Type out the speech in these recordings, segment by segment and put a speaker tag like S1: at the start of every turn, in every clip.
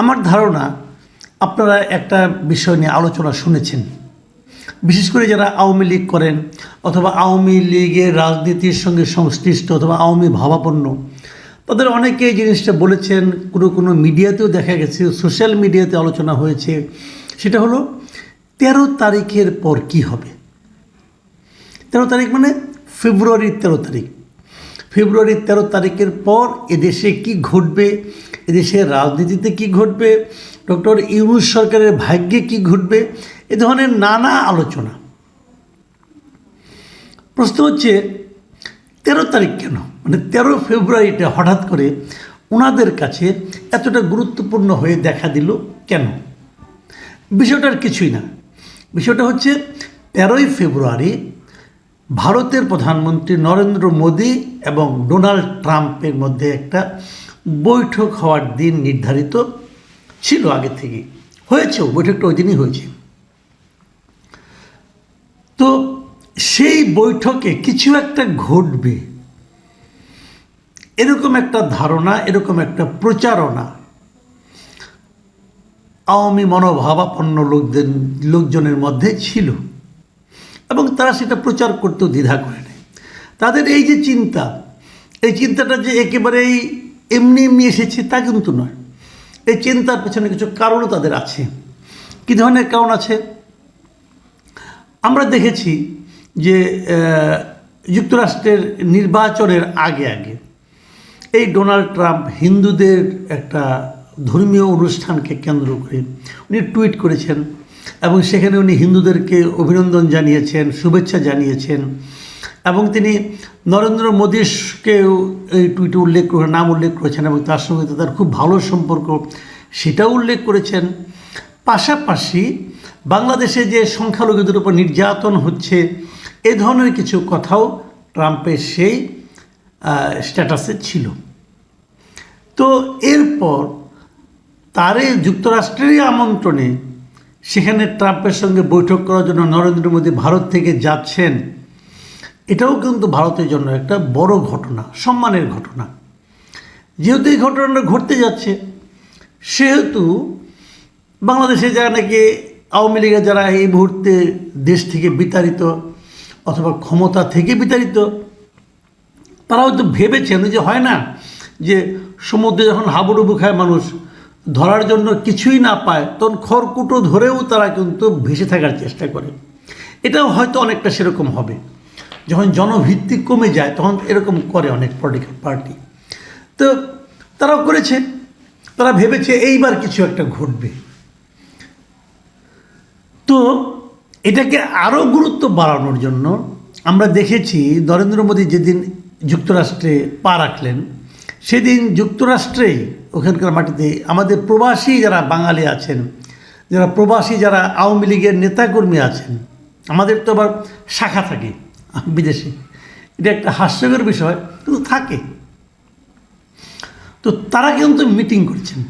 S1: আমার ধারণা আপনারা একটা বিষয় নিয়ে আলোচনা শুনেছেন। বিশেষ করে যারা আওয়ামী লীগ করেন অথবা আওয়ামী লীগের রাজনীতির সঙ্গে সংশ্লিষ্ট অথবা আওয়ামী ভাবাপন্ন, তাদের অনেকে এই জিনিসটা বলেছেন, কোনো কোনো মিডিয়াতেও দেখা গেছে, সোশ্যাল মিডিয়াতে আলোচনা হয়েছে। সেটা হলো, তেরো তারিখের পর কি হবে? তেরো তারিখ মানে ফেব্রুয়ারির তেরো তারিখ। ফেব্রুয়ারির তেরো তারিখের পর এদেশে কি ঘটবে? এদেশের রাজনীতিতে কি ঘটবে? ডক্টর ইউনুস সরকারের ভাগ্যে কি ঘটবে? এ ধরনের নানা আলোচনা। প্রশ্ন হচ্ছে, তেরো তারিখ কেন? মানে তেরো ফেব্রুয়ারিটা হঠাৎ করে ওনাদের কাছে এতটা গুরুত্বপূর্ণ হয়ে দেখা দিল কেন? বিষয়টার কিছুই না। বিষয়টা হচ্ছে, তেরোই ফেব্রুয়ারি ভারতের প্রধানমন্ত্রী নরেন্দ্র মোদী এবং ডোনাল্ড ট্রাম্পের মধ্যে একটা বৈঠক হওয়ার দিন নির্ধারিত ছিল আগে থেকে। হয়েছেও, বৈঠকটা ওই দিনই হয়েছে। তো সেই বৈঠকে কিছু একটা ঘটবে। এরকম একটা ধারণা, এরকম একটা প্রচারণা আওয়ামী মনোভাবাপন্ন লোকদের, লোকজনের মধ্যে ছিল। এবং তারা সেটা প্রচার করতেও দ্বিধা করে নেয়। তাদের এই যে চিন্তা, এই চিন্তাটা যে একেবারেই এমনি এমনি এসেছে তা কিন্তু নয়। এই চিন্তার পেছনে কিছু কারণও তাদের আছে। কী ধরনের কারণ আছে? আমরা দেখেছি যে যুক্তরাষ্ট্রের নির্বাচনের আগে আগে এই ডোনাল্ড ট্রাম্প হিন্দুদের একটা ধর্মীয় অনুষ্ঠানকে কেন্দ্র করে উনি টুইট করেছেন এবং সেখানে উনি হিন্দুদেরকে অভিনন্দন জানিয়েছেন, শুভেচ্ছা জানিয়েছেন এবং তিনি নরেন্দ্র মোদীকেও এই টুইটে উল্লেখ করে, নাম উল্লেখ করেছেন এবং তার সঙ্গে তো তার খুব ভালো সম্পর্ক সেটাও উল্লেখ করেছেন। পাশাপাশি বাংলাদেশে যে সংখ্যালঘুদের উপর নির্যাতন হচ্ছে, এ ধরনের কিছু কথাও ট্রাম্পের সেই স্ট্যাটাসে ছিল। তো এরপর তারে যুক্তরাষ্ট্রেরই আমন্ত্রণে সেখানে ট্রাম্পের সঙ্গে বৈঠক করার জন্য নরেন্দ্র মোদী ভারত থেকে যাচ্ছেন, এটাও কিন্তু ভারতের জন্য একটা বড় ঘটনা, সম্মানের ঘটনা। যেহেতু এই ঘটনাটা ঘটতে যাচ্ছে, সেহেতু বাংলাদেশে যারা নাকি আওয়ামী লীগের যারা এই মুহূর্তে দেশ থেকে বিতাড়িত অথবা ক্ষমতা থেকে বিতাড়িত, তারা হয়তো ভেবেছেন যে হয় না যে সমুদ্রে যখন হাবুডুবু খায় মানুষ ধরার জন্য কিছুই না পায়, তখন খড়কুটো ধরেও তারা কিন্তু ভেসে থাকার চেষ্টা করে। এটাও হয়তো অনেকটা সেরকম হবে। যখন জনভিত্তি কমে যায়, তখন এরকম করে অনেক পলিটিক্যাল পার্টি তো তারাও করেছে। তারা ভেবেছে এইবার কিছু একটা ঘটবে। তো এটাকে আরও গুরুত্ব বাড়ানোর জন্য আমরা দেখেছি, নরেন্দ্র মোদী যেদিন যুক্তরাষ্ট্রে পা রাখলেন সেদিন যুক্তরাষ্ট্রেই ওখানকার মাটিতে আমাদের প্রবাসী যারা বাঙালি আছেন, যারা প্রবাসী, যারা আওয়ামী লীগের নেতাকর্মী আছেন, আমাদের তো আবার শাখা থাকে বিদেশে। এটা একটা হাস্যকর বিষয়, কিন্তু থাকে। তো তারা কিন্তু মিটিং করছেন।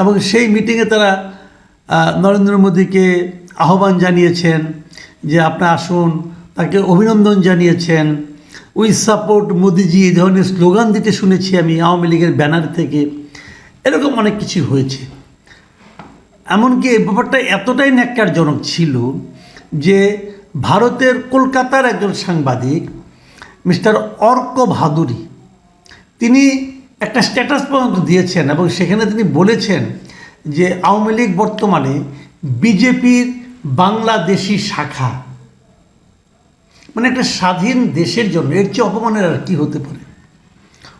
S1: এবং সেই মিটিংয়ে তারা নরেন্দ্র মোদীকে আহ্বান জানিয়েছেন যে আপনি আসুন, তাকে অভিনন্দন জানিয়েছেন। উই সাপোর্ট মোদিজি, এই ধরনের স্লোগান দিতে শুনেছি আমি আওয়ামী লীগের ব্যানার থেকে। এরকম অনেক কিছু হয়েছে। এমনকি এই ব্যাপারটা এতটাই ন্যাক্কারজনক ছিল যে ভারতের কলকাতার একজন সাংবাদিক, মিস্টার অর্ক ভাদুরী, তিনি একটা স্ট্যাটাস পর্যন্ত দিয়েছেন এবং সেখানে তিনি বলেছেন যে আওয়ামী লীগ বর্তমানে বিজেপির বাংলাদেশি শাখা। মানে একটা স্বাধীন দেশের জন্য, এর চেয়ে অপমানের আর কি হতে পারে?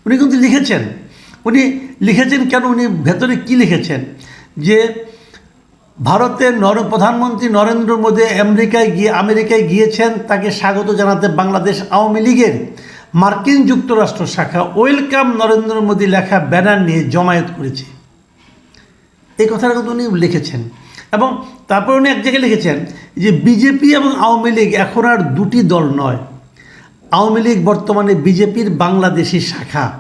S1: উনি কিন্তু লিখেছেন, উনি লিখেছেন কেন, উনি ভেতরে কি লিখেছেন? যে ভারতের নর, প্রধানমন্ত্রী নরেন্দ্র মোদী আমেরিকায় গিয়ে, আমেরিকায় গিয়েছেন, তাকে স্বাগত জানাতে বাংলাদেশ আওয়ামী লীগের মার্কিন যুক্তরাষ্ট্র শাখা ওয়েলকাম নরেন্দ্র মোদী লেখা ব্যানার নিয়ে জমায়েত করেছে। এই কথাটা কিন্তু উনি লিখেছেন। এবং তারপর উনি এক জায়গায় লিখেছেন যে বিজেপি এবং আওয়ামী লীগ এখন আর দুটি দল নয়। আওয়ামী লীগ বর্তমানে বিজেপির বাংলাদেশি শাখা।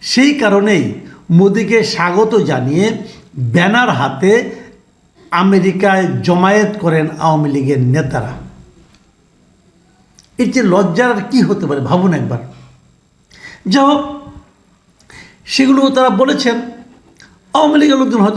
S1: সেই কারণেই মোদীকে স্বাগত জানিয়ে ব্যানার হাতে আমেরিকায় জমায়েত করেন আওয়ামী লীগের নেতারা। এর যে লজ্জার কী হতে পারে ভাবুন একবার। যা হোক, সেগুলো তারা বলেছেন। আওয়ামী লীগের লোকজন হয়তো